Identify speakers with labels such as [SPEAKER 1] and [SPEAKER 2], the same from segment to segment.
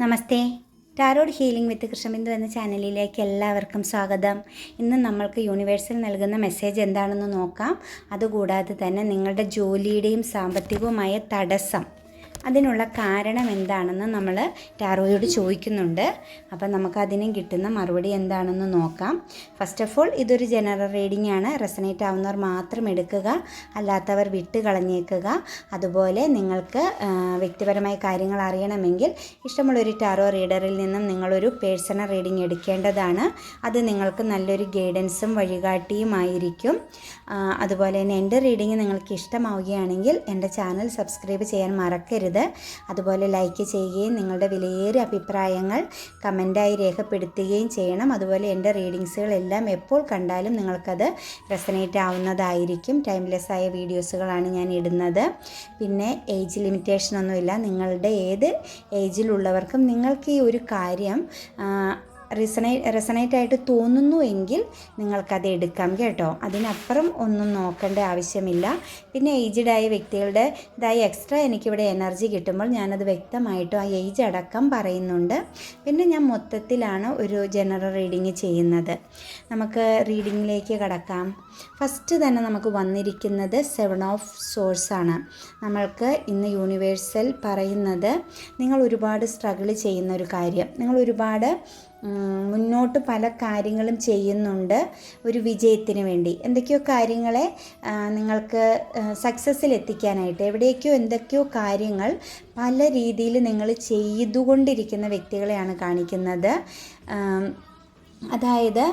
[SPEAKER 1] Namaste. Tarot healing with Krishnabindu എന്ന ചാനലിലേക്ക് എല്ലാവർക്കും സ്വാഗതം. ഇന്ന് നമ്മൾക്ക് യൂണിവേഴ്സിൽ നൽകുന്ന മെസ്സേജ് എന്താണെന്ന് നോക്കാം. അതുകൂടാതെ തന്നെ നിങ്ങളുടെ ജോലിയുടെയും സാമ്പത്തികവുമായ തടസ്സം. അതിനുള്ള കാരണം എന്താണെന്ന് നമ്മൾ ടാറോയോട് ചോദിക്കുന്നുണ്ട്. അപ്പം നമുക്ക് അതിനും കിട്ടുന്ന മറുപടി എന്താണെന്ന് നോക്കാം. ഫസ്റ്റ് ഓഫ് ഓൾ ഇതൊരു ജനറൽ റീഡിംഗ് ആണ്. റെസനേറ്റ് ആവുന്നവർ മാത്രം എടുക്കുക. അല്ലാത്തവർ വിട്ട് കളഞ്ഞേക്കുക. അതുപോലെ നിങ്ങൾക്ക് വ്യക്തിപരമായ കാര്യങ്ങൾ അറിയണമെങ്കിൽ ഇഷ്ടമുള്ളൊരു ടാറോ റീഡറിൽ നിന്നും നിങ്ങളൊരു പേഴ്സണൽ റീഡിംഗ് എടുക്കേണ്ടതാണ്. അത് നിങ്ങൾക്ക് നല്ലൊരു ഗൈഡൻസും വഴികാട്ടിയുമായിരിക്കും. അതുപോലെ തന്നെ എന്റെ റീഡിംഗ് നിങ്ങൾക്ക് ഇഷ്ടമാവുകയാണെങ്കിൽ എന്റെ ചാനൽ സബ്സ്ക്രൈബ് ചെയ്യാൻ മറക്കരുത്. അതുപോലെ ലൈക്ക് ചെയ്യുകയും നിങ്ങളുടെ വിലയേറിയ അഭിപ്രായങ്ങൾ കമന്റായി രേഖപ്പെടുത്തുകയും ചെയ്യണം. അതുപോലെ എന്റെ റീഡിങ്സുകളെല്ലാം എപ്പോൾ കണ്ടാലും നിങ്ങൾക്കത് റെസനേറ്റ് ആവുന്നതായിരിക്കും. ടൈംലെസ് ആയ വീഡിയോസുകളാണ് ഞാൻ ഇടുന്നത്. പിന്നെ ഏജ് ലിമിറ്റേഷൻ ഒന്നുമില്ല. നിങ്ങളുടെ ഏത് ഏജിലുള്ളവർക്കും നിങ്ങൾക്ക് ഈ ഒരു കാര്യം ആ, റെസനൈറ്റ് ആയിട്ട് തോന്നുന്നു എങ്കിൽ നിങ്ങൾക്കത് എടുക്കാം കേട്ടോ. അതിനപ്പുറം ഒന്നും നോക്കേണ്ട ആവശ്യമില്ല. പിന്നെ ഏജ്ഡ് ആയ വ്യക്തികളുടെ ഇതായി എക്സ്ട്രാ എനിക്കിവിടെ എനർജി കിട്ടുമ്പോൾ ഞാനത് വ്യക്തമായിട്ടും ആ ഏജ് അടക്കം പറയുന്നുണ്ട്. പിന്നെ ഞാൻ മൊത്തത്തിലാണ് ഒരു ജനറൽ റീഡിങ് ചെയ്യുന്നത്. നമുക്ക് റീഡിങ്ങിലേക്ക് കടക്കാം. ഫസ്റ്റ് തന്നെ നമുക്ക് വന്നിരിക്കുന്നത് സെവൻ ഓഫ് സോഴ്സ് ആണ്. നമ്മൾക്ക് ഇന്ന് യൂണിവേഴ്സൽ പറയുന്നത് നിങ്ങൾ ഒരുപാട് സ്ട്രഗിൾ ചെയ്യുന്ന ഒരു കാര്യം. നിങ്ങൾ ഒരുപാട് മുന്നോട്ട് പല കാര്യങ്ങളും ചെയ്യുന്നുണ്ട് ഒരു വിജയത്തിന് വേണ്ടി. എന്തൊക്കെയോ കാര്യങ്ങളെ നിങ്ങൾക്ക് സക്സസ്സിൽ എത്തിക്കാനായിട്ട് എവിടേക്കോ എന്തൊക്കെയോ കാര്യങ്ങൾ പല രീതിയിൽ നിങ്ങൾ ചെയ്തുകൊണ്ടിരിക്കുന്ന വ്യക്തികളെയാണ് കാണിക്കുന്നത്. അതായത്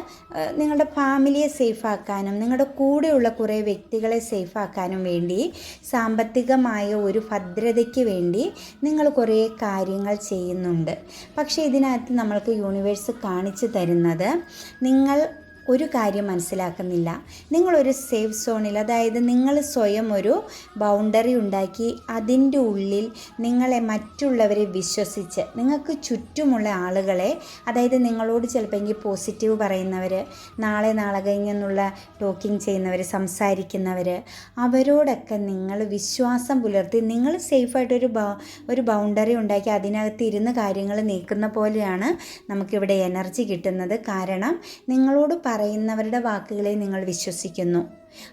[SPEAKER 1] നിങ്ങളുടെ ഫാമിലിയെ സേഫാക്കാനും നിങ്ങളുടെ കൂടെയുള്ള കുറേ വ്യക്തികളെ സേഫാക്കാനും വേണ്ടി സാമ്പത്തികമായ ഒരു ഭദ്രതയ്ക്ക് വേണ്ടി നിങ്ങൾ കുറേ കാര്യങ്ങൾ ചെയ്യുന്നുണ്ട്. പക്ഷേ ഇതിനകത്ത് നമ്മൾക്ക് യൂണിവേഴ്സ് കാണിച്ചു തരുന്നത് നിങ്ങൾ ഒരു കാര്യം മനസ്സിലാക്കുന്നില്ല. നിങ്ങളൊരു സേഫ് സോണിൽ അതായത് നിങ്ങൾ സ്വയം ഒരു ബൗണ്ടറി ഉണ്ടാക്കി അതിന്റെ ഉള്ളിൽ നിങ്ങളെ മറ്റുള്ളവരെ വിശ്വസിച്ച് നിങ്ങൾക്ക് ചുറ്റുമുള്ള ആളുകളെ അതായത് നിങ്ങളോട് ചിലപ്പോൾ പോസിറ്റീവ് പറയുന്നവർ നാളെ നാളെ കഴിഞ്ഞെന്നുള്ള ടോക്കിംഗ് ചെയ്യുന്നവർ സംസാരിക്കുന്നവർ അവരോടൊക്കെ നിങ്ങൾ വിശ്വാസം പുലർത്തി നിങ്ങൾ സേഫായിട്ടൊരു ഒരു ബൗണ്ടറി ഉണ്ടാക്കി അതിനകത്ത് ഇരുന്ന് കാര്യങ്ങൾ നീക്കുന്ന പോലെയാണ് നമുക്കിവിടെ എനർജി കിട്ടുന്നത്. കാരണം നിങ്ങളോട് പറയുന്നവരുടെ വാക്കുകളെ നിങ്ങൾ വിശ്വസിക്കുന്നു.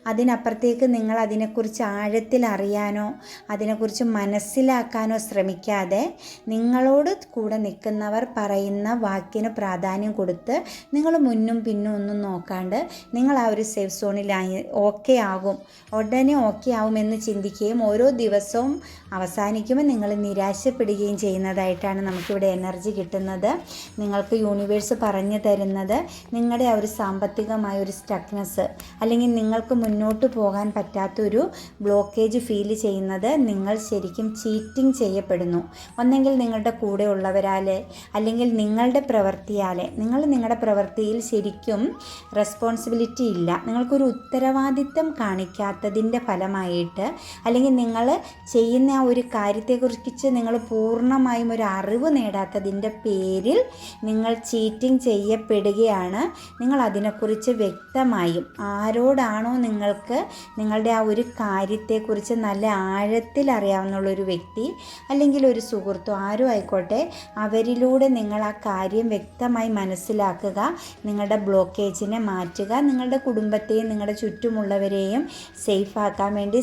[SPEAKER 1] അതിനപ്പുറത്തേക്ക് നിങ്ങൾ അതിനെക്കുറിച്ച് ആഴത്തിൽ അറിയാനോ അതിനെക്കുറിച്ച് മനസ്സിലാക്കാനോ ശ്രമിക്കാതെ നിങ്ങളോട് കൂടെ നിൽക്കുന്നവർ പറയുന്ന വാക്കിന് പ്രാധാന്യം കൊടുത്ത് നിങ്ങൾ മുന്നും പിന്നും ഒന്നും നോക്കാണ്ട് നിങ്ങൾ ആ ഒരു സേഫ് സോണിൽ ഓക്കെ ആകും. ഉടനെ ഓക്കെ ആവുമെന്ന് ചിന്തിക്കുകയും ഓരോ ദിവസവും അവസാനിക്കുമ്പോൾ നിങ്ങൾ നിരാശപ്പെടുകയും ചെയ്യുന്നതായിട്ടാണ് നമുക്കിവിടെ എനർജി കിട്ടുന്നത്. നിങ്ങൾക്ക് യൂണിവേഴ്സ് പറഞ്ഞു തരുന്നത് നിങ്ങളുടെ ആ ഒരു സാമ്പത്തികമായ ഒരു സ്റ്റക്നെസ് അല്ലെങ്കിൽ നിങ്ങൾക്ക് മുന്നോട്ട് പോകാൻ പറ്റാത്തൊരു ബ്ലോക്കേജ് ഫീൽ ചെയ്യുന്നത് നിങ്ങൾ ശരിക്കും ചീറ്റിംഗ് ചെയ്യപ്പെടുന്നു. ഒന്നെങ്കിൽ നിങ്ങളുടെ കൂടെ ഉള്ളവരാൽ അല്ലെങ്കിൽ നിങ്ങളുടെ പ്രവൃത്തിയാൽ നിങ്ങൾ നിങ്ങളുടെ പ്രവൃത്തിയിൽ ശരിക്കും റെസ്പോൺസിബിലിറ്റി ഇല്ല. നിങ്ങൾക്കൊരു ഉത്തരവാദിത്തം കാണിക്കാത്തതിന്റെ ഫലമായിട്ട് അല്ലെങ്കിൽ നിങ്ങൾ ചെയ്യുന്ന ആ ഒരു കാര്യത്തെക്കുറിച്ച് നിങ്ങൾ പൂർണമായും ഒരു അറിവ് നേടാത്തതിന്റെ പേരിൽ നിങ്ങൾ ചീറ്റിംഗ് ചെയ്യപ്പെടുകയാണ്. നിങ്ങൾ അതിനെക്കുറിച്ച് വ്യക്തമായും ആരോടാണോ നിങ്ങൾക്ക് നിങ്ങളുടെ ആ ഒരു കാര്യത്തെക്കുറിച്ച് നല്ല ആഴത്തിൽ അറിയാവുന്നുള്ളൊരു വ്യക്തി അല്ലെങ്കിൽ ഒരു സുഹൃത്തോ ആരും ആയിക്കോട്ടെ അവരിലൂടെ നിങ്ങൾ ആ കാര്യം വ്യക്തമായി മനസ്സിലാക്കുക നിങ്ങളുടെ ബ്ലോക്കേജിനെ മാറ്റുക നിങ്ങളുടെ കുടുംബത്തെയും നിങ്ങളുടെ ചുറ്റുമുള്ളവരെയും സേഫാക്കാൻ വേണ്ടി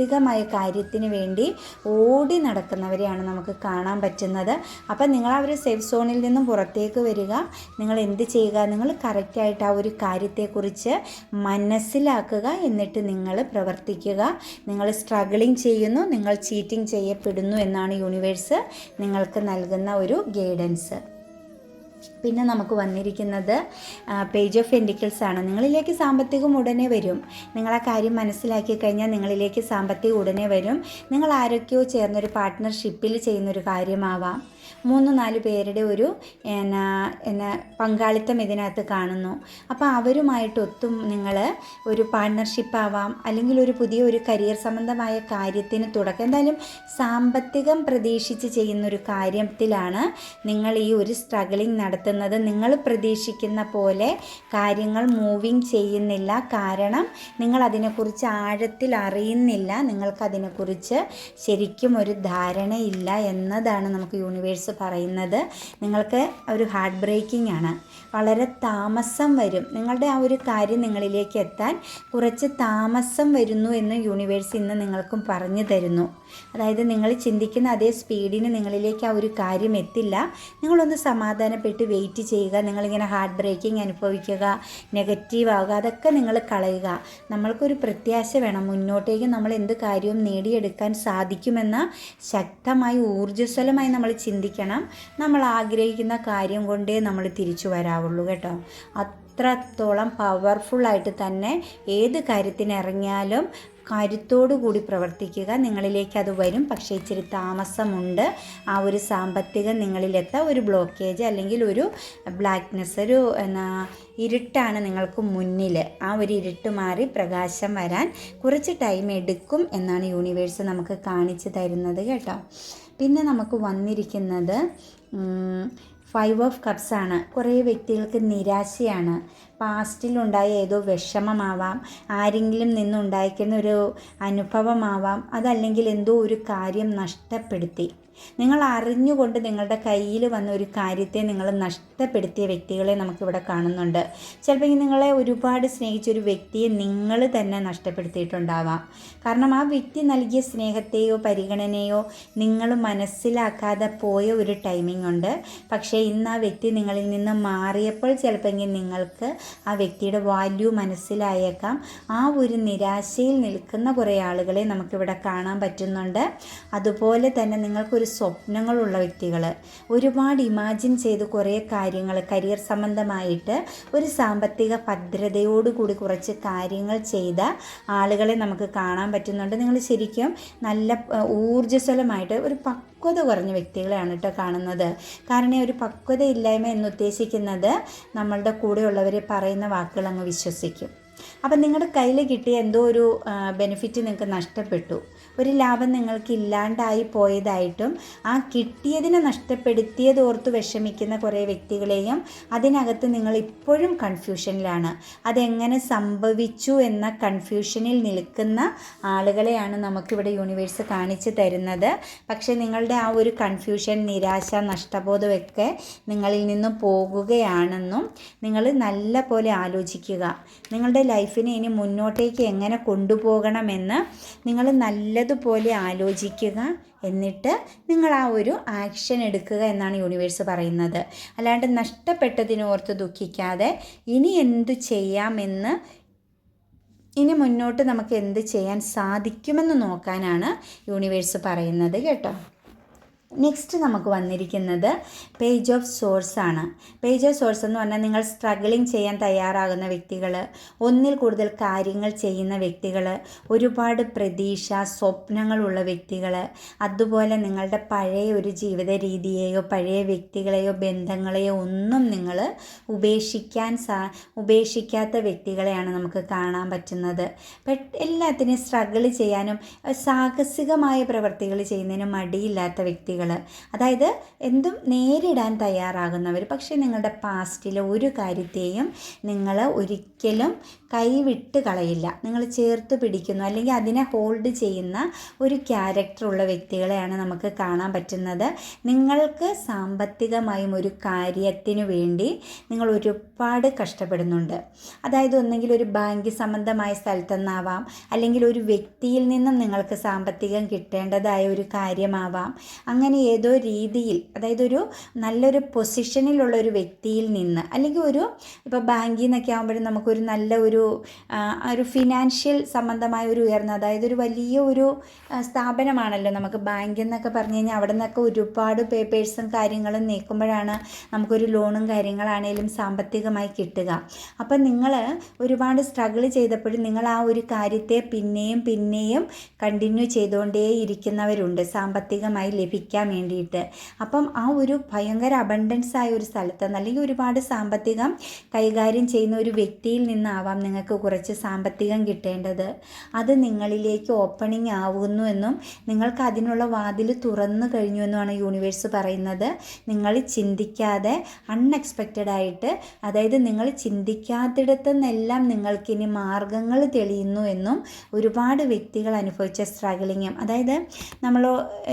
[SPEAKER 1] സാമ്പത്തികമായ കാര്യത്തിന് വേണ്ടി ഓടി നടക്കുന്നവരെയാണ് നമുക്ക് കാണാൻ പറ്റുന്നത്. അപ്പം നിങ്ങൾ ആ ഒരു സേഫ് സോണിൽ നിന്നും പുറത്തേക്ക് വരിക. നിങ്ങൾ എന്ത് ചെയ്യുക? നിങ്ങൾ കറക്റ്റായിട്ട് ആ ഒരു കാര്യത്തെക്കുറിച്ച് മനസ്സിലാക്കുക. എന്നിട്ട് നിങ്ങൾ പ്രവർത്തിക്കുക. നിങ്ങൾ സ്ട്രഗിളിങ് ചെയ്യുന്നു. നിങ്ങൾ ചീറ്റിംഗ് ചെയ്യപ്പെടുന്നു എന്നാണ് യൂണിവേഴ്സ് നിങ്ങൾക്ക് നൽകുന്ന ഒരു ഗൈഡൻസ് പിന്നെ നമുക്ക് വന്നിരിക്കുന്നത് പേജ് ഓഫ് എൻഡിക്കിൾസ് ആണ്. നിങ്ങളിലേക്ക് സാമ്പത്തികം ഉടനെ വരും. നിങ്ങൾ ആ കാര്യം മനസ്സിലാക്കി കഴിഞ്ഞാൽ നിങ്ങളിലേക്ക് സാമ്പത്തികം ഉടനെ വരും. നിങ്ങൾ ആരൊക്കെയോ ചേർന്നൊരു പാർട്ട്ണർഷിപ്പിൽ ചെയ്യുന്നൊരു കാര്യമാവാം. മൂന്ന് നാല് പേരുടെ ഒരു എന്നാ എന്നാ പങ്കാളിത്തം ഇതിനകത്ത് കാണുന്നു. അപ്പോൾ അവരുമായിട്ട് ഒത്തും നിങ്ങൾ ഒരു പാർട്ട്ണർഷിപ്പ് ആവാം അല്ലെങ്കിൽ ഒരു പുതിയ ഒരു കരിയർ സംബന്ധമായ കാര്യത്തിന് തുടക്കം. എന്തായാലും സാമ്പത്തികം പ്രതീക്ഷിച്ച് ചെയ്യുന്നൊരു കാര്യത്തിലാണ് നിങ്ങൾ ഈ ഒരു സ്ട്രഗിളിങ് നടത്തുന്നത്. നിങ്ങൾ പ്രതീക്ഷിക്കുന്ന പോലെ കാര്യങ്ങൾ മൂവിങ് ചെയ്യുന്നില്ല. കാരണം നിങ്ങൾ അതിനെക്കുറിച്ച് ആഴത്തിൽ അറിയുന്നില്ല. നിങ്ങൾക്കതിനെക്കുറിച്ച് ശരിക്കും ഒരു ധാരണയില്ല എന്നതാണ് നമുക്ക് യൂണിവേഴ്സ് പറയുന്നത് നിങ്ങൾക്ക് ഒരു ഹാർട്ട് ബ്രേക്കിംഗ് ആണ്. വളരെ താമസം വരും. നിങ്ങളുടെ ആ ഒരു കാര്യം നിങ്ങളിലേക്ക് എത്താൻ കുറച്ച് താമസം വരുന്നു എന്ന് യൂണിവേഴ്സ് ഇന്ന് നിങ്ങൾക്കും പറഞ്ഞു തരുന്നു. അതായത് നിങ്ങൾ ചിന്തിക്കുന്ന അതേ സ്പീഡിന് നിങ്ങളിലേക്ക് ആ ഒരു കാര്യം എത്തില്ല. നിങ്ങളൊന്ന് സമാധാനപ്പെട്ട് വെയിറ്റ് ചെയ്യുക. നിങ്ങളിങ്ങനെ ഹാർട്ട് ബ്രേക്കിംഗ് അനുഭവിക്കുക നെഗറ്റീവ് ആവുക അതൊക്കെ നിങ്ങൾ കളയുക. നമ്മൾക്കൊരു പ്രത്യാശ വേണം. മുന്നോട്ടേക്ക് നമ്മൾ എന്ത് കാര്യവും നേടിയെടുക്കാൻ സാധിക്കുമെന്ന ശക്തമായി ഊർജസ്വലമായി നമ്മൾ ചിന്തിക്കണം നമ്മൾ ആഗ്രഹിക്കുന്ന കാര്യം കൊണ്ടേ നമ്മൾ തിരിച്ചു വരാവുള്ളൂ കേട്ടോ. അത്രത്തോളം പവർഫുള്ളായിട്ട് തന്നെ ഏത് കാര്യത്തിനിറങ്ങിയാലും കൂടി പ്രവർത്തിക്കുക. നിങ്ങളിലേക്ക് അത് വരും. പക്ഷേ ഇച്ചിരി താമസമുണ്ട്. ആ ഒരു സാമ്പത്തികം നിങ്ങളിലെത്താൻ ഒരു ബ്ലോക്കേജ് അല്ലെങ്കിൽ ഒരു ബ്ലാക്ക്നെസ് ഒരു എന്നാ ഇരുട്ടാണ് നിങ്ങൾക്ക് മുന്നിൽ. ആ ഒരു ഇരുട്ട് മാറി പ്രകാശം വരാൻ കുറച്ച് ടൈം എടുക്കും എന്നാണ് യൂണിവേഴ്സ് നമുക്ക് കാണിച്ചു തരുന്നത് കേട്ടോ. പിന്നെ നമുക്ക് വന്നിരിക്കുന്നത് ഫൈവ് ഓഫ് കപ്സ് ആണ്. കുറേ വ്യക്തികൾക്ക് നിരാശയാണ്. പാസ്റ്റിലുണ്ടായ ഏതോ വിഷമമാവാം ആരെങ്കിലും നിന്നുണ്ടായിരിക്കുന്ന ഒരു അനുഭവമാവാം അതല്ലെങ്കിൽ എന്തോ ഒരു കാര്യം നഷ്ടപ്പെടുത്തി. നിങ്ങൾ അറിഞ്ഞുകൊണ്ട് നിങ്ങളുടെ കയ്യിൽ വന്ന ഒരു കാര്യത്തെ നിങ്ങൾ നഷ്ടപ്പെടുത്തിയ വ്യക്തികളെ നമുക്കിവിടെ കാണുന്നുണ്ട്. ചിലപ്പോൾ നിങ്ങളെ ഒരുപാട് സ്നേഹിച്ച ഒരു വ്യക്തിയെ നിങ്ങൾ തന്നെ നഷ്ടപ്പെടുത്തിയിട്ടുണ്ടാവാം. കാരണം ആ വ്യക്തി നൽകിയ സ്നേഹത്തെയോ പരിഗണനയോ നിങ്ങൾ മനസ്സിലാക്കാതെ പോയ ഒരു ടൈമിംഗ് ഉണ്ട്. പക്ഷേ ഇന്ന് ആ വ്യക്തി നിങ്ങളിൽ നിന്ന് മാറിയപ്പോൾ ചിലപ്പോൾ നിങ്ങൾക്ക് ആ വ്യക്തിയുടെ വാല്യൂ മനസ്സിലായേക്കാം. ആ ഒരു നിരാശയിൽ നിൽക്കുന്ന കുറേ ആളുകളെ നമുക്കിവിടെ കാണാൻ പറ്റുന്നുണ്ട്. അതുപോലെ തന്നെ നിങ്ങൾക്കൊരു സ്വപ്നങ്ങളുള്ള വ്യക്തികൾ ഒരുപാട് ഇമാജിൻ ചെയ്ത് കുറേ കാര്യങ്ങൾ കരിയർ സംബന്ധമായിട്ട് ഒരു സാമ്പത്തിക ഭദ്രതയോടുകൂടി കുറച്ച് കാര്യങ്ങൾ ചെയ്ത ആളുകളെ നമുക്ക് കാണാൻ പറ്റുന്നുണ്ട്. നിങ്ങൾ ശരിക്കും നല്ല ഊർജസ്വലമായിട്ട് ഒരു പക്വത കുറഞ്ഞ വ്യക്തികളെയാണ് കേട്ടോ കാണുന്നത്. കാരണം ഒരു പക്വത ഇല്ലായ്മ എന്ന് ഉദ്ദേശിക്കുന്നത് നമ്മളുടെ കൂടെയുള്ളവരെ പറയുന്ന വാക്കുകൾ അങ്ങ് വിശ്വസിക്കും. അപ്പം നിങ്ങളുടെ കയ്യിൽ കിട്ടിയ എന്തോ ഒരു ബെനിഫിറ്റ് നിങ്ങൾക്ക് നഷ്ടപ്പെട്ടു. ഒരു ലാഭം നിങ്ങൾക്ക് ഇല്ലാണ്ടായി പോയതായിട്ടും ആ കിട്ടിയതിനെ നഷ്ടപ്പെടുത്തിയത് ഓർത്ത് വിഷമിക്കുന്ന കുറേ വ്യക്തികളെയും അതിനകത്ത് നിങ്ങൾ ഇപ്പോഴും കൺഫ്യൂഷനിലാണ് അതെങ്ങനെ സംഭവിച്ചു എന്ന കൺഫ്യൂഷനിൽ നിൽക്കുന്ന ആളുകളെയാണ് നമുക്കിവിടെ യൂണിവേഴ്സ് കാണിച്ചു തരുന്നത്. പക്ഷേ നിങ്ങളുടെ ആ ഒരു കൺഫ്യൂഷൻ നിരാശ നഷ്ടബോധമൊക്കെ നിങ്ങളിൽ നിന്ന് പോകുകയാണെന്നും നിങ്ങൾ നല്ല പോലെ ആലോചിക്കുക. നിങ്ങളുടെ ലൈഫിനെ ഇനി മുന്നോട്ടേക്ക് എങ്ങനെ കൊണ്ടുപോകണമെന്ന് നിങ്ങൾ നല്ലതുപോലെ ആലോചിക്കുക എന്നിട്ട് നിങ്ങൾ ആ ഒരു ആക്ഷൻ എടുക്കുക എന്നാണ് യൂണിവേഴ്സ് പറയുന്നത്. അല്ലാണ്ട് നഷ്ടപ്പെട്ടതിനോർത്ത് ദുഃഖിക്കാതെ ഇനി എന്തു ചെയ്യാമെന്ന് ഇനി മുന്നോട്ട് നമുക്ക് എന്ത് ചെയ്യാൻ സാധിക്കുമെന്ന് നോക്കാനാണ് യൂണിവേഴ്സ് പറയുന്നത് കേട്ടോ. നെക്സ്റ്റ് നമുക്ക് വന്നിരിക്കുന്നത് പേജ് ഓഫ് സോഴ്സ് ആണ്. പേജ് ഓഫ് സോഴ്സ് എന്ന് പറഞ്ഞാൽ നിങ്ങൾ സ്ട്രഗിളിങ് ചെയ്യാൻ തയ്യാറാകുന്ന വ്യക്തികൾ ഒന്നിൽ കൂടുതൽ കാര്യങ്ങൾ ചെയ്യുന്ന വ്യക്തികൾ ഒരുപാട് പ്രതീക്ഷ സ്വപ്നങ്ങളുള്ള വ്യക്തികൾ അതുപോലെ നിങ്ങളുടെ പഴയ ഒരു ജീവിത രീതിയെയോ പഴയ വ്യക്തികളെയോ ബന്ധങ്ങളെയോ ഒന്നും നിങ്ങൾ ഉപേക്ഷിക്കാൻ സാ ഉപേക്ഷിക്കാത്ത വ്യക്തികളെയാണ് നമുക്ക് കാണാൻ പറ്റുന്നത്. എല്ലാത്തിനെയും സ്ട്രഗിൾ ചെയ്യാനും സാഹസികമായ പ്രവർത്തികൾ ചെയ്യുന്നതിനും മടിയില്ലാത്ത വ്യക്തികൾ അതായത് എന്തും നേരിടാൻ തയ്യാറാകുന്നവർ പക്ഷേ നിങ്ങളുടെ പാസ്റ്റിലെ ഒരു കാര്യത്തെയും നിങ്ങൾ ഒരിക്കലും കൈവിട്ട് കളയില്ല. നിങ്ങൾ ചേർത്ത് പിടിക്കുന്നു. അല്ലെങ്കിൽ അതിനെ ഹോൾഡ് ചെയ്യുന്ന ഒരു ക്യാരക്ടറുള്ള വ്യക്തികളെയാണ് നമുക്ക് കാണാൻ പറ്റുന്നത്. നിങ്ങൾക്ക് സാമ്പത്തികമായും ഒരു കാര്യത്തിനു വേണ്ടി നിങ്ങൾ ഒരുപാട് കഷ്ടപ്പെടുന്നുണ്ട്. അതായത് ഒന്നെങ്കിൽ ഒരു ബാങ്ക് സംബന്ധമായ സ്ഥലത്തുനിന്നാവാം അല്ലെങ്കിൽ ഒരു വ്യക്തിയിൽ നിന്നും നിങ്ങൾക്ക് സാമ്പത്തികം കിട്ടേണ്ടതായ ഒരു കാര്യമാവാം. അങ്ങനെ ഏതോ രീതിയിൽ അതായത് ഒരു നല്ലൊരു പൊസിഷനിലുള്ള ഒരു വ്യക്തിയിൽ നിന്ന് അല്ലെങ്കിൽ ഒരു ഇപ്പോൾ ബാങ്കിൽ നിന്നൊക്കെ ആകുമ്പോഴും നമുക്കൊരു നല്ല ഒരു ഒരു ഫിനാൻഷ്യൽ സംബന്ധമായ ഒരു ഉയർന്ന അതായത് ഒരു വലിയ ഒരു സ്ഥാപനമാണല്ലോ നമുക്ക് ബാങ്ക് എന്നൊക്കെ പറഞ്ഞു കഴിഞ്ഞാൽ അവിടെ നിന്നൊക്കെ ഒരുപാട് പേപ്പേഴ്സും കാര്യങ്ങളും നീക്കുമ്പോഴാണ് നമുക്കൊരു ലോണും കാര്യങ്ങളാണേലും സാമ്പത്തികമായി കിട്ടുക. അപ്പം നിങ്ങൾ ഒരുപാട് സ്ട്രഗിൾ ചെയ്തപ്പോഴും നിങ്ങൾ ആ ഒരു കാര്യത്തെ പിന്നെയും പിന്നെയും കണ്ടിന്യൂ ചെയ്തുകൊണ്ടേ ഇരിക്കുന്നവരുണ്ട് സാമ്പത്തികമായി ലഭിക്കാൻ ജീവിക്കാൻ വേണ്ടിയിട്ട്. അപ്പം ആ ഒരു ഭയങ്കര അബണ്ടൻസ് ആയ ഒരു സ്ഥലത്ത് നിന്ന് അല്ലെങ്കിൽ ഒരുപാട് സാമ്പത്തികം കൈകാര്യം ചെയ്യുന്ന ഒരു വ്യക്തിയിൽ നിന്നാവാം നിങ്ങൾക്ക് കുറച്ച് സാമ്പത്തികം കിട്ടേണ്ടത്. അത് നിങ്ങളിലേക്ക് ഓപ്പണിംഗ് ആവുന്നു എന്നും നിങ്ങൾക്ക് അതിനുള്ള വാതിൽ തുറന്നു കഴിഞ്ഞു എന്നുമാണ് യൂണിവേഴ്സ് പറയുന്നത്. നിങ്ങൾ ചിന്തിക്കാതെ അൺഎക്സ്പെക്റ്റഡ് ആയിട്ട് അതായത് നിങ്ങൾ ചിന്തിക്കാത്തിടത്ത് നിന്നെല്ലാം നിങ്ങൾക്കിനി മാർഗങ്ങൾ തെളിയുന്നു എന്നും ഒരുപാട് വ്യക്തികൾ അനുഭവിച്ച സ്ട്രഗിളിങ്ങും അതായത് നമ്മൾ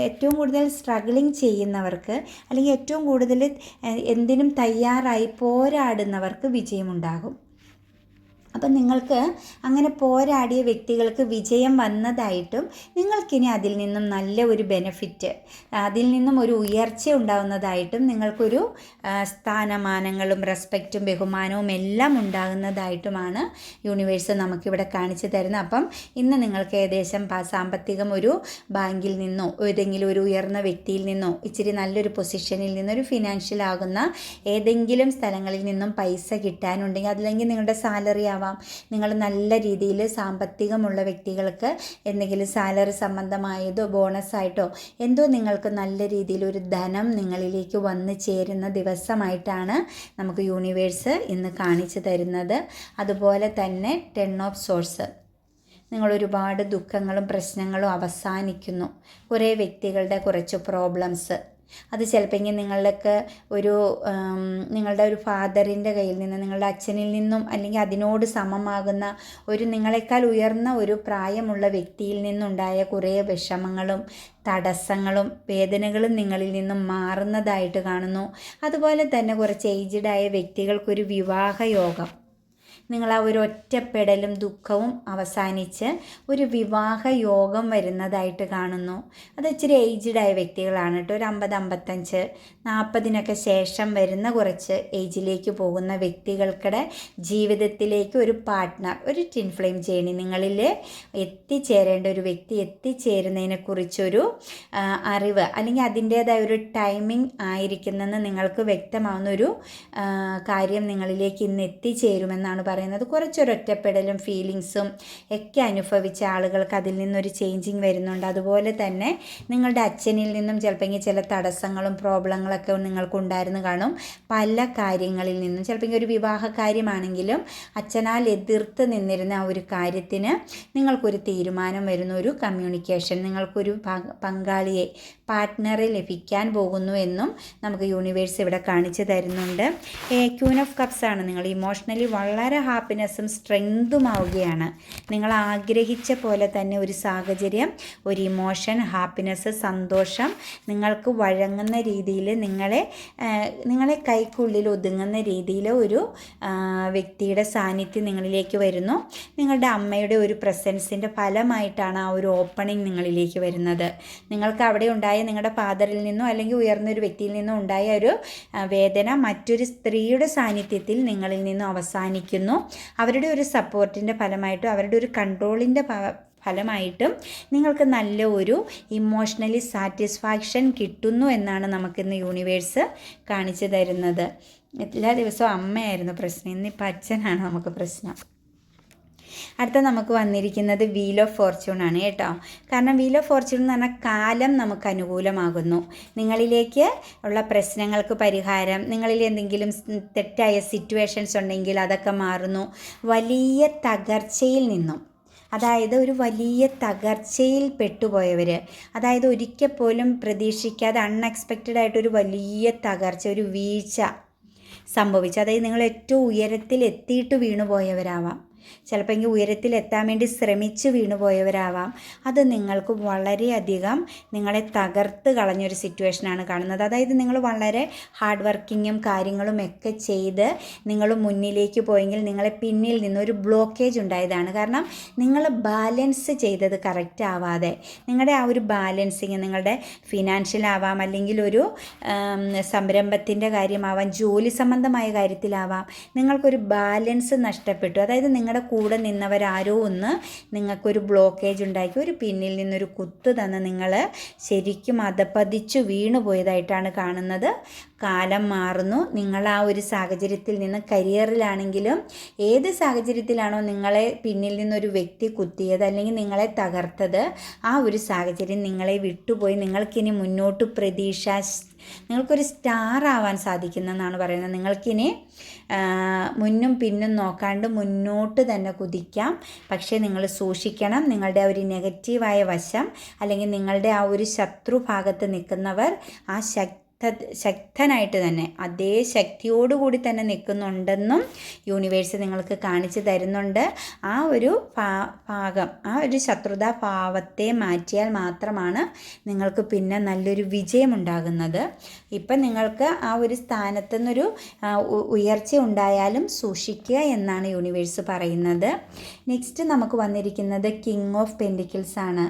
[SPEAKER 1] ഏറ്റവും കൂടുതൽ സ്ട്രഗിളിങ് ചെയ്യുന്നവർക്ക് അല്ലെങ്കിൽ ഏറ്റവും കൂടുതൽ എന്തിനും തയ്യാറായി പോരാടുന്നവർക്ക് വിജയമുണ്ടാകും. അപ്പം നിങ്ങൾക്ക് അങ്ങനെ പോരാടിയ വ്യക്തികൾക്ക് വിജയം വന്നതായിട്ടും നിങ്ങൾക്കിനി അതിൽ നിന്നും നല്ല ഒരു ബെനഫിറ്റ് അതിൽ നിന്നും ഒരു ഉയർച്ച ഉണ്ടാകുന്നതായിട്ടും നിങ്ങൾക്കൊരു സ്ഥാനമാനങ്ങളും റെസ്പെക്റ്റും ബഹുമാനവും എല്ലാം ഉണ്ടാകുന്നതായിട്ടുമാണ് യൂണിവേഴ്സ് നമുക്കിവിടെ കാണിച്ചു തരുന്നത്. അപ്പം ഇന്ന് നിങ്ങൾക്ക് ഏകദേശം സാമ്പത്തികം ഒരു ബാങ്കിൽ നിന്നോ ഏതെങ്കിലും ഒരു ഉയർന്ന വ്യക്തിയിൽ നിന്നോ ഇച്ചിരി നല്ലൊരു പൊസിഷനിൽ നിന്നോ ഒരു ഫിനാൻഷ്യൽ ആകുന്ന ഏതെങ്കിലും സ്ഥലങ്ങളിൽ നിന്നും പൈസ കിട്ടാനുണ്ടെങ്കിൽ അതല്ലെങ്കിൽ നിങ്ങളുടെ സാലറി ആവാം നിങ്ങൾ നല്ല രീതിയിൽ സാമ്പത്തികമുള്ള വ്യക്തികൾക്ക് എന്തെങ്കിലും സാലറി സംബന്ധമായതോ ബോണസായിട്ടോ എന്തോ നിങ്ങൾക്ക് നല്ല രീതിയിൽ ഒരു ധനം നിങ്ങളിലേക്ക് വന്നു ചേരുന്ന ദിവസമായിട്ടാണ് നമുക്ക് യൂണിവേഴ്സ് ഇന്ന് കാണിച്ചു തരുന്നത്. അതുപോലെ തന്നെ ടെൻ ഓഫ് സോഴ്സ് നിങ്ങൾ ഒരുപാട് ദുഃഖങ്ങളും പ്രശ്നങ്ങളും അവസാനിക്കുന്നു. കുറേ വ്യക്തികളുടെ കുറച്ച് പ്രോബ്ലംസ്. അത് ചിലപ്പോൾ നിങ്ങൾക്ക് ഒരു നിങ്ങളുടെ ഒരു ഫാദറിന്റെ കയ്യിൽ നിന്ന് നിങ്ങളുടെ അച്ഛനിൽ നിന്നും അല്ലെങ്കിൽ അതിനോട് സമമാകുന്ന ഒരു നിങ്ങളെക്കാൾ ഉയർന്ന ഒരു പ്രായമുള്ള വ്യക്തിയിൽ നിന്നുണ്ടായ കുറേ വിഷമങ്ങളും തടസ്സങ്ങളും വേദനകളും നിങ്ങളിൽ നിന്നും മാറുന്നതായിട്ട് കാണുന്നു. അതുപോലെ തന്നെ കുറച്ച് ഏജ്ഡായ വ്യക്തികൾക്കൊരു വിവാഹ യോഗം നിങ്ങൾ ആ ഒരു ഒറ്റപ്പെടലും ദുഃഖവും അവസാനിച്ച് ഒരു വിവാഹ യോഗം വരുന്നതായിട്ട് കാണുന്നു. അത് ഇച്ചിരി ഏജ്ഡ് ആയ വ്യക്തികളാണ് കേട്ടോ. ഒരു അമ്പത് അമ്പത്തഞ്ച് നാൽപ്പതിനൊക്കെ ശേഷം വരുന്ന കുറച്ച് ഏജിലേക്ക് പോകുന്ന വ്യക്തികൾക്കിടെ ജീവിതത്തിലേക്ക് ഒരു പാർട്ട്ണർ ഒരു ടിൻ ഫ്ലെയിം ജേണി നിങ്ങളിൽ എത്തിച്ചേരേണ്ട ഒരു വ്യക്തി എത്തിച്ചേരുന്നതിനെക്കുറിച്ചൊരു അറിവ് അല്ലെങ്കിൽ അതിന്റേതായ ഒരു ടൈമിംഗ് ആയിരിക്കുന്നെന്ന് നിങ്ങൾക്ക് വ്യക്തമാവുന്ന ഒരു കാര്യം നിങ്ങളിലേക്ക് ഇന്ന് എത്തിച്ചേരുമെന്നാണ് പറയുന്നത് കുറച്ചൊരു ഒറ്റപ്പെടലും ഫീലിങ്സും ഒക്കെ അനുഭവിച്ച ആളുകൾക്ക് അതിൽ നിന്നൊരു ചേഞ്ചിങ് വരുന്നുണ്ട്. അതുപോലെ തന്നെ നിങ്ങളുടെ അച്ഛനിൽ നിന്നും ചിലപ്പോൾ ചില തടസ്സങ്ങളും പ്രോബ്ലങ്ങളൊക്കെ നിങ്ങൾക്കുണ്ടായിരുന്നു കാണും. പല കാര്യങ്ങളിൽ നിന്നും ചിലപ്പോൾ ഒരു വിവാഹ കാര്യമാണെങ്കിലും അച്ഛനാൽ എതിർത്ത് നിന്നിരുന്ന ആ ഒരു കാര്യത്തിന് നിങ്ങൾക്കൊരു തീരുമാനം വരുന്ന ഒരു കമ്മ്യൂണിക്കേഷൻ നിങ്ങൾക്കൊരു പങ്കാളിയെ പാർട്ട്ണറെ ലഭിക്കാൻ പോകുന്നു എന്നും നമുക്ക് യൂണിവേഴ്സ് ഇവിടെ കാണിച്ചു തരുന്നുണ്ട്. ക്യൂൻ ഓഫ് കപ്സ് ആണ് നിങ്ങൾ ഇമോഷണലി വളരെ ഹാപ്പിനെസ്സും സ്ട്രെങ്തുമാവുകയാണ്. നിങ്ങൾ ആഗ്രഹിച്ച പോലെ തന്നെ ഒരു സാഹചര്യം ഒരു ഇമോഷൻ ഹാപ്പിനെസ് സന്തോഷം നിങ്ങൾക്ക് വഴങ്ങുന്ന രീതിയിൽ നിങ്ങളെ നിങ്ങളെ കൈക്കുള്ളിൽ ഒതുങ്ങുന്ന രീതിയിൽ ഒരു വ്യക്തിയുടെ സാന്നിധ്യം നിങ്ങളിലേക്ക് വരുന്നു. നിങ്ങളുടെ അമ്മയുടെ ഒരു പ്രസൻസിന്റെ ഫലമായിട്ടാണ് ആ ഒരു ഓപ്പണിംഗ് നിങ്ങളിലേക്ക് വരുന്നത്. നിങ്ങൾക്ക് അവിടെ ഉണ്ടായ നിങ്ങളുടെ ഫാദറിൽ നിന്നോ അല്ലെങ്കിൽ ഉയർന്നൊരു വ്യക്തിയിൽ നിന്നോ ഉണ്ടായ ഒരു വേദന മറ്റൊരു സ്ത്രീയുടെ സാന്നിധ്യത്തിൽ നിങ്ങളിൽ നിന്നും അവസാനിക്കുന്നു. അവരുടെ ഒരു സപ്പോർട്ടിന്റെ ഫലമായിട്ടും അവരുടെ ഒരു കൺട്രോളിന്റെ ഫലമായിട്ടും നിങ്ങൾക്ക് നല്ല ഒരു ഇമോഷണലി സാറ്റിസ്ഫാക്ഷൻ കിട്ടുന്നു എന്നാണ് നമുക്കിന്ന് യൂണിവേഴ്സ് കാണിച്ചു തരുന്നത്. എല്ലാ ദിവസവും അമ്മയായിരുന്നു പ്രശ്നം. ഇന്നിപ്പോൾ അച്ഛനാണ് നമുക്ക് പ്രശ്നം. അടുത്ത നമുക്ക് വന്നിരിക്കുന്നത് വീൽ ഓഫ് ഫോർച്യൂൺ ആണ് കേട്ടോ. കാരണം വീൽ ഓഫ് ഫോർച്യൂൺ എന്ന് പറഞ്ഞാൽ കാലം നമുക്ക് അനുകൂലമാകുന്നു. നിങ്ങളിലേക്ക് ഉള്ള പ്രശ്നങ്ങൾക്ക് പരിഹാരം നിങ്ങളിൽ എന്തെങ്കിലും തെറ്റായ സിറ്റുവേഷൻസ് ഉണ്ടെങ്കിൽ അതൊക്കെ മാറുന്നു. വലിയ തകർച്ചയിൽ നിന്നും അതായത് ഒരു വലിയ തകർച്ചയിൽ പെട്ടുപോയവർ അതായത് ഒരിക്കൽ പോലും പ്രതീക്ഷിക്കാതെ അൺഎക്സ്പെക്റ്റഡ് ആയിട്ടൊരു വലിയ തകർച്ച ഒരു വീഴ്ച സംഭവിച്ചു. അതായത് നിങ്ങൾ ഏറ്റവും ഉയരത്തിൽ എത്തിയിട്ട് വീണുപോയവരാവാം. ചിലപ്പോൾ എത്താൻ വേണ്ടി ശ്രമിച്ച് വീണുപോയവരാവാം. അത് നിങ്ങൾക്ക് വളരെയധികം നിങ്ങളെ തകർത്ത് കളഞ്ഞൊരു സിറ്റുവേഷനാണ് കാണുന്നത്. അതായത് നിങ്ങൾ വളരെ ഹാർഡ് വർക്കിങ്ങും കാര്യങ്ങളും ഒക്കെ ചെയ്ത് നിങ്ങൾ മുന്നിലേക്ക് പോയെങ്കിൽ നിങ്ങളെ പിന്നിൽ നിന്നൊരു ബ്ലോക്കേജ് ഉണ്ടായതാണ്. കാരണം നിങ്ങൾ ബാലൻസ് ചെയ്തത് കറക്റ്റ് ആവാതെ നിങ്ങളുടെ ആ ഒരു ബാലൻസിങ് നിങ്ങളുടെ ഫിനാൻഷ്യൽ ആവാം അല്ലെങ്കിൽ ഒരു സംരംഭത്തിന്റെ കാര്യമാവാം ജോലി സംബന്ധമായ കാര്യത്തിലാവാം നിങ്ങൾക്കൊരു ബാലൻസ് നഷ്ടപ്പെട്ടു. അതായത് നിങ്ങളുടെ നിങ്ങളുടെ കൂടെ നിന്നവരാരോ ഒന്ന് നിങ്ങൾക്കൊരു ബ്ലോക്കേജ് ഉണ്ടാക്കി ഒരു പിന്നിൽ നിന്നൊരു കുത്ത് തന്ന് നിങ്ങൾ ശരിക്കും അതപ്പതിച്ചു വീണു പോയതായിട്ടാണ് കാണുന്നത്. കാലം മാറുന്നു. നിങ്ങൾ ആ ഒരു സാഹചര്യത്തിൽ നിന്ന് കരിയറിലാണെങ്കിലും ഏത് സാഹചര്യത്തിലാണോ നിങ്ങളെ പിന്നിൽ നിന്നൊരു വ്യക്തി കുത്തിയത് അല്ലെങ്കിൽ നിങ്ങളെ തകർത്തത് ആ ഒരു സാഹചര്യം നിങ്ങളെ വിട്ടുപോയി. നിങ്ങൾക്കിനി മുന്നോട്ട് പ്രതീക്ഷ നിങ്ങൾക്കൊരു സ്റ്റാർ ആവാൻ സാധിക്കുന്നെന്നാണ് പറയുന്നത്. നിങ്ങൾക്കിനി മുന്നും പിന്നും നോക്കാണ്ട് മുന്നോട്ട് തന്നെ കുതിക്കാം. പക്ഷേ നിങ്ങൾ സൂക്ഷിക്കണം നിങ്ങളുടെ ഒരു നെഗറ്റീവായ വശം അല്ലെങ്കിൽ നിങ്ങളുടെ ആ ഒരു ശത്രുഭാഗത്ത് നിൽക്കുന്നവർ ആ ശക്തി ശക്തനായിട്ട് തന്നെ അതേ ശക്തിയോടുകൂടി തന്നെ നിൽക്കുന്നുണ്ടെന്നും യൂണിവേഴ്സ് നിങ്ങൾക്ക് കാണിച്ചു തരുന്നുണ്ട്. ആ ഒരു ഭാഗം ആ ഒരു ശത്രുതാ ഭാവത്തെ മാറ്റിയാൽ മാത്രമാണ് നിങ്ങൾക്ക് പിന്നെ നല്ലൊരു വിജയമുണ്ടാകുന്നത്. ഇപ്പം നിങ്ങൾക്ക് ആ ഒരു സ്ഥാനത്തു നിന്നൊരു ഉയർച്ച ഉണ്ടായാലും സൂക്ഷിക്കുക എന്നാണ് യൂണിവേഴ്സ് പറയുന്നത്. നെക്സ്റ്റ് നമുക്ക് വന്നിരിക്കുന്നത് കിങ് ഓഫ് പെൻഡിക്കിൾസ് ആണ്.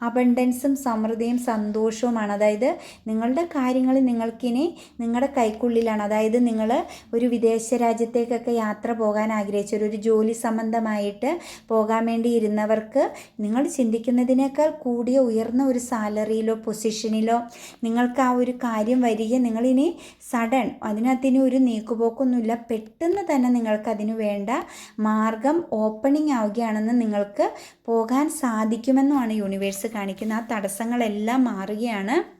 [SPEAKER 1] അബണ്ടൻസും സമൃദ്ധിയും സന്തോഷവുമാണ്. അതായത് നിങ്ങളുടെ കാര്യങ്ങൾ നിങ്ങൾക്കിനി നിങ്ങളുടെ കൈക്കുള്ളിലാണ്. അതായത് നിങ്ങൾ ഒരു വിദേശ രാജ്യത്തേക്കൊക്കെ യാത്ര പോകാൻ ആഗ്രഹിച്ചൊരു ഒരു ജോലി സംബന്ധമായിട്ട് പോകാൻ വേണ്ടി ഇരുന്നവർക്ക് നിങ്ങൾ ചിന്തിക്കുന്നതിനേക്കാൾ കൂടിയ ഉയർന്ന ഒരു സാലറിയിലോ പൊസിഷനിലോ നിങ്ങൾക്ക് ആ ഒരു കാര്യം വരിക നിങ്ങളിനി സഡൻ അതിനകത്തിന് ഒരു നീക്കുപോക്കൊന്നുമില്ല. പെട്ടെന്ന് തന്നെ നിങ്ങൾക്ക് അതിനു വേണ്ട മാർഗം ഓപ്പണിംഗ് ആവുകയാണെന്ന് നിങ്ങൾക്ക് പോകാൻ സാധിക്കുമെന്നുമാണ് യൂണിവേഴ്സ് കാണിക്കുന്ന ആ തടസ്സങ്ങളെല്ലാം മാറുകയാണ്.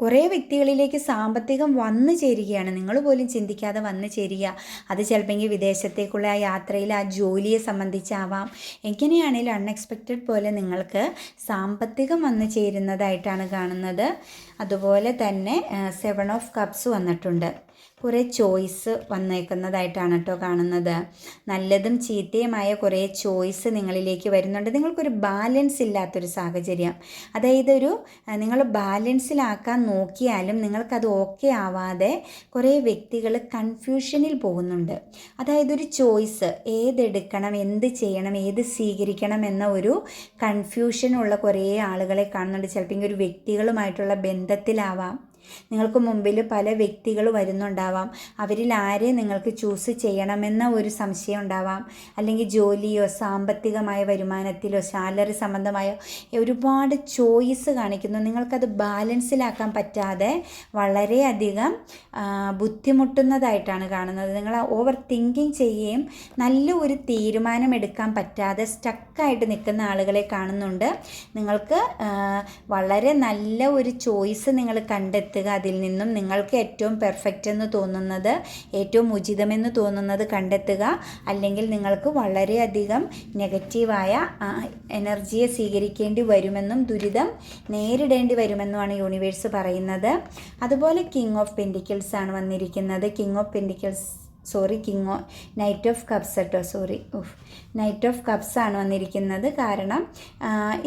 [SPEAKER 1] കുറേ വ്യക്തികളിലേക്ക് സാമ്പത്തികം വന്നു ചേരുകയാണ്. നിങ്ങൾ പോലും ചിന്തിക്കാതെ വന്നു ചേരുക. അത് ചിലപ്പോൾ വിദേശത്തേക്കുള്ള ആ യാത്രയിൽ ആ ജോലിയെ സംബന്ധിച്ചാവാം. എങ്ങനെയാണെങ്കിലും അൺഎക്സ്പെക്റ്റഡ് പോലെ നിങ്ങൾക്ക് സാമ്പത്തികം വന്നു ചേരുന്നതായിട്ടാണ് കാണുന്നത്. അതുപോലെ തന്നെ സെവൻ ഓഫ് കപ്സ് വന്നിട്ടുണ്ട്. കുറേ ചോയ്സ് വന്നേക്കുന്നതായിട്ടാണ് കേട്ടോ കാണുന്നത്. നല്ലതും ചീത്തയുമായ കുറേ ചോയ്സ് നിങ്ങളിലേക്ക് വരുന്നുണ്ട്. നിങ്ങൾക്കൊരു ബാലൻസ് ഇല്ലാത്തൊരു സാഹചര്യം. അതായത് ഒരു നിങ്ങൾ ബാലൻസിലാക്കാൻ നോക്കിയാലും നിങ്ങൾക്കത് ഓക്കെ ആവാതെ കുറേ വ്യക്തികൾ കൺഫ്യൂഷനിൽ പോകുന്നുണ്ട്. അതായത് ഒരു ചോയ്സ് ഏതെടുക്കണം എന്ത് ചെയ്യണം ഏത് സ്വീകരിക്കണം എന്ന ഒരു കൺഫ്യൂഷനുള്ള കുറേ ആളുകളെ കാണുന്നുണ്ട്. ചിലപ്പോൾ ഒരു വ്യക്തികളുമായിട്ടുള്ള ബന്ധത്തിലാവാം. നിങ്ങൾക്ക് മുമ്പിൽ പല വ്യക്തികൾ വരുന്നുണ്ടാവാം. അവരിൽ ആരെ നിങ്ങൾക്ക് ചൂസ് ചെയ്യണമെന്ന ഒരു സംശയം ഉണ്ടാവാം. അല്ലെങ്കിൽ ജോലിയോ സാമ്പത്തികമായ വരുമാനത്തിലോ സാലറി സംബന്ധമായോ ഒരുപാട് ചോയ്സ് കാണിക്കുന്നു. നിങ്ങൾക്കത് ബാലൻസിലാക്കാൻ പറ്റാതെ വളരെയധികം ബുദ്ധിമുട്ടുന്നതായിട്ടാണ് കാണുന്നത്. നിങ്ങൾ ഓവർ തിങ്കിങ് ചെയ്യുകയും നല്ല ഒരു തീരുമാനം എടുക്കാൻ പറ്റാതെ സ്റ്റക്കായിട്ട് നിൽക്കുന്ന ആളുകളെ കാണുന്നുണ്ട്. നിങ്ങൾക്ക് വളരെ നല്ല ഒരു ചോയ്സ് നിങ്ങൾ കണ്ടെത്തുക കണ്ടെത്തുക അതിൽ നിന്നും നിങ്ങൾക്ക് ഏറ്റവും പെർഫെക്റ്റ് എന്ന് തോന്നുന്നത് ഏറ്റവും ഉചിതമെന്ന് തോന്നുന്നത് കണ്ടെത്തുക. അല്ലെങ്കിൽ നിങ്ങൾക്ക് വളരെയധികം നെഗറ്റീവായ എനർജിയെ സ്വീകരിക്കേണ്ടി വരുമെന്നും ദുരിതം നേരിടേണ്ടി വരുമെന്നുമാണ് യൂണിവേഴ്സ് പറയുന്നത്. അതുപോലെ കിങ് ഓഫ് പെൻഡിക്കിൾസ് ആണ് വന്നിരിക്കുന്നത്. King of pentacles sorry king knight of cups sorry of knight of cups ആണ് വന്നിരിക്കുന്നത്. കാരണം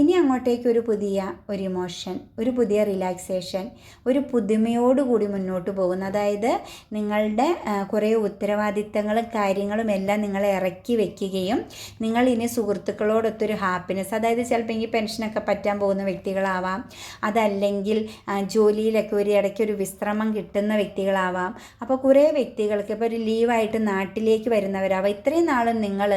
[SPEAKER 1] ഇനി അങ്ങോട്ടേക്ക് ഒരു പുതിയ ഒരു ഇമോഷൻ ഒരു പുതിയ റിലാക്സേഷൻ ഒരു പുതുമയോടുകൂടി മുന്നോട്ട് പോകുന്നു. അതായത് നിങ്ങളുടെ കുറേ ഉത്തരവാദിത്തങ്ങളും കാര്യങ്ങളും എല്ലാം നിങ്ങളെ ഇറക്കി വെക്കുകയും നിങ്ങൾ ഇനി സുഹൃത്തുക്കളോടൊത്തൊരു ഹാപ്പിനെസ് അതായത് ചിലപ്പോൾ എനിക്ക് പെൻഷനൊക്കെ പറ്റാൻ പോകുന്ന വ്യക്തികളാവാം. അതല്ലെങ്കിൽ ജോലിയിലൊക്കെ ഒരു ഇടയ്ക്ക് ഒരു വിശ്രമം കിട്ടുന്ന വ്യക്തികളാവാം. അപ്പോൾ കുറേ വ്യക്തികൾക്ക് ഇപ്പോൾ ഒരു ലീവായിട്ട് നാട്ടിലേക്ക് വരുന്നവരാവാം. ഇത്രയും നാളും നിങ്ങൾ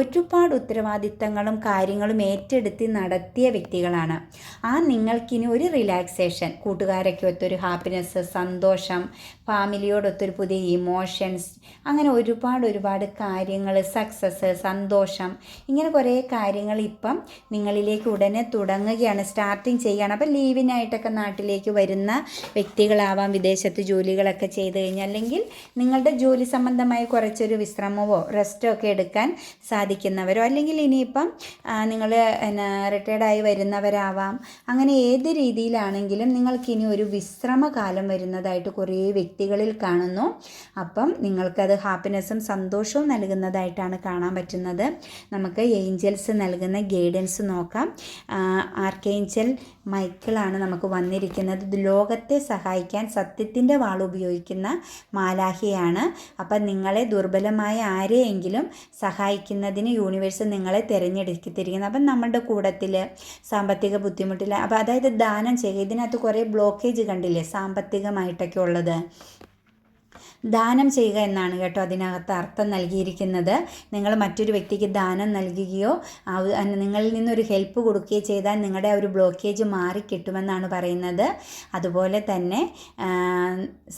[SPEAKER 1] ഒരുപാട് ഉത്തരവാദിത്തങ്ങളും കാര്യങ്ങളും ഏറ്റെടുത്ത് നടത്തിയ വ്യക്തികളാണ്. ആ നിങ്ങൾക്കിനി ഒരു റിലാക്സേഷൻ കൂട്ടുകാരൊക്കെ ഒത്തൊരു ഹാപ്പിനെസ് സന്തോഷം ഫാമിലിയോടൊത്തൊരു പുതിയ ഇമോഷൻസ് അങ്ങനെ ഒരുപാട് ഒരുപാട് കാര്യങ്ങൾ സക്സസ് സന്തോഷം ഇങ്ങനെ കുറേ കാര്യങ്ങൾ ഇപ്പം നിങ്ങളിലേക്ക് ഉടനെ തുടങ്ങുകയാണ്. സ്റ്റാർട്ടിങ് ചെയ്യുകയാണ് അപ്പം ലീവിനായിട്ടൊക്കെ നാട്ടിലേക്ക് വരുന്ന വ്യക്തികളാവാം വിദേശത്ത് ജോലികളൊക്കെ ചെയ്ത് കഴിഞ്ഞാൽ അല്ലെങ്കിൽ നിങ്ങളുടെ ജോലി സംബന്ധമായി കുറച്ചൊരു വിശ്രമമോ റെസ്റ്റോ ഒക്കെ എടുക്കാൻ സാധിക്കുന്നവരോ അല്ലെങ്കിൽ ഇനിയിപ്പം നിങ്ങൾ റിട്ടയർഡായി വരുന്നവരാവാം. അങ്ങനെ ഏത് രീതിയിലാണെങ്കിലും നിങ്ങൾക്കിനി ഒരു വിശ്രമകാലം വരുന്നതായിട്ട് കുറേ വ്യക്തികളിൽ കാണുന്നു. അപ്പം നിങ്ങൾക്കത് ഹാപ്പിനെസ്സും സന്തോഷവും നൽകുന്നതായിട്ടാണ് കാണാൻ പറ്റുന്നത്. നമുക്ക് ഏഞ്ചൽസ് നൽകുന്ന ഗൈഡൻസ് നോക്കാം. ആർക്കേഞ്ചൽ മൈക്കിളാണ് നമുക്ക് വന്നിരിക്കുന്നത്. ലോകത്തെ സഹായിക്കാൻ സത്യത്തിന്റെ വാൾ ഉപയോഗിക്കുന്ന മാലാഹിയാണ്. അപ്പം നിങ്ങളെ ദുർബലമായ ആരെയെങ്കിലും സഹായിക്കുന്നതിന് യൂണിവേഴ്സ് നിങ്ങളെ തിരഞ്ഞെടുത്തിരിക്കുന്നത് അപ്പം നമ്മുടെ കൂടത്തിൽ സാമ്പത്തിക ബുദ്ധിമുട്ടില്ല അപ്പം അതായത് ദാനം ചെയ്യുക ഇതിനകത്ത് കുറേ ബ്ലോക്കേജ് കണ്ടില്ലേ? സാമ്പത്തികമായിട്ടൊക്കെ ഉള്ളത്. ദാനം ചെയ്യുക എന്നാണ് കേട്ടോ അതിനകത്ത് അർത്ഥം നൽകിയിരിക്കുന്നത്. നിങ്ങൾ മറ്റൊരു വ്യക്തിക്ക് ദാനം നൽകുകയോ നിങ്ങളിൽ നിന്നൊരു ഹെൽപ്പ് കൊടുക്കുകയോ ചെയ്താൽ നിങ്ങളുടെ ആ ഒരു ബ്ലോക്കേജ് മാറിക്കിട്ടുമെന്നാണ് പറയുന്നത്. അതുപോലെ തന്നെ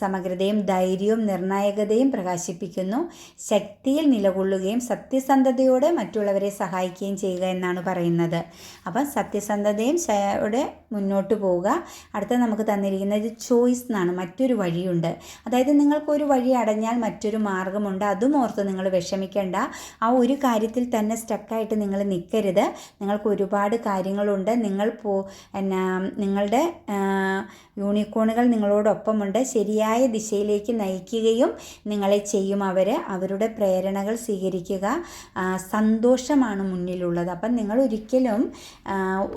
[SPEAKER 1] സമഗ്രതയും ധൈര്യവും നിർണായകതയും പ്രകാശിപ്പിക്കുന്നു. ശക്തിയിൽ നിലകൊള്ളുകയും സത്യസന്ധതയോടെ മറ്റുള്ളവരെ സഹായിക്കുകയും ചെയ്യുക എന്നാണ് പറയുന്നത്. അപ്പം സത്യസന്ധതയും ശയോടെ മുന്നോട്ട് പോവുക. അടുത്ത നമുക്ക് തന്നിരിക്കുന്നത് ചോയ്സ് എന്നാണ്. മറ്റൊരു വഴിയുണ്ട്. അതായത് നിങ്ങൾക്കൊരു വഴി അടഞ്ഞാൽ മറ്റൊരു മാർഗമുണ്ട്. അതും ഓർത്ത് നിങ്ങൾ വിഷമിക്കേണ്ട. ആ ഒരു കാര്യത്തിൽ തന്നെ സ്റ്റക്കായിട്ട് നിങ്ങൾ നിൽക്കരുത്. നിങ്ങൾക്ക് ഒരുപാട് കാര്യങ്ങളുണ്ട്. നിങ്ങൾ പോ എന്നാ നിങ്ങളുടെ യൂണിക്കോണുകൾ നിങ്ങളോടൊപ്പമുണ്ട്. ശരിയായ ദിശയിലേക്ക് നയിക്കുകയും നിങ്ങളെ ചെയ്യും അവർ അവരുടെ പ്രേരണകൾ സ്വീകരിക്കുക സന്തോഷമാണ് മുന്നിലുള്ളത്. അപ്പം നിങ്ങൾ ഒരിക്കലും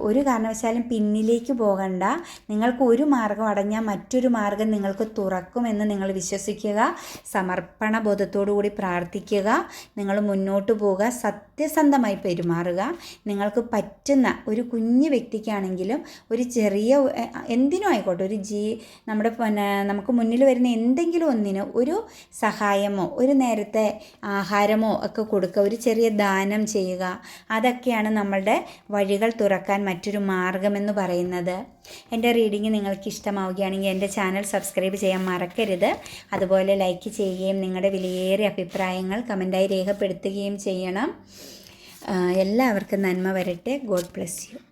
[SPEAKER 1] ഒരു കാരണവശാലും പിന്നിലേക്ക് പോകണ്ട. നിങ്ങൾക്ക് ഒരു മാർഗം അടഞ്ഞാൽ മറ്റൊരു മാർഗം നിങ്ങൾക്ക് തുറക്കുമെന്ന് നിങ്ങൾ വിശ്വസിക്കുക. സമർപ്പണ കൂടി പ്രാർത്ഥിക്കുക. നിങ്ങൾ മുന്നോട്ട് പോവുക. സത്യസന്ധമായി പെരുമാറുക. നിങ്ങൾക്ക് പറ്റുന്ന ഒരു കുഞ്ഞു വ്യക്തിക്കാണെങ്കിലും ഒരു ചെറിയ എന്തിനും ആയിക്കോട്ടെ ഒരു ജീ നമ്മുടെ നമുക്ക് മുന്നിൽ വരുന്ന എന്തെങ്കിലും ഒന്നിന് ഒരു സഹായമോ ഒരു നേരത്തെ ആഹാരമോ ഒക്കെ കൊടുക്കുക. ഒരു ചെറിയ ദാനം ചെയ്യുക. അതൊക്കെയാണ് നമ്മളുടെ വഴികൾ തുറക്കാൻ മറ്റൊരു മാർഗമെന്ന് പറയുന്നത്. എന്റെ റീഡിങ് നിങ്ങൾക്ക് ഇഷ്ടമാവുകയാണെങ്കിൽ എന്റെ ചാനൽ സബ്സ്ക്രൈബ് ചെയ്യാൻ മറക്കരുത്. അതുപോലെ ലൈക്ക് ചെയ്യുകയും നിങ്ങളുടെ വിലയേറിയ അഭിപ്രായങ്ങൾ കമന്റായി രേഖപ്പെടുത്തുകയും ചെയ്യണം. എല്ലാവർക്കും നന്മ വരട്ടെ. God bless you.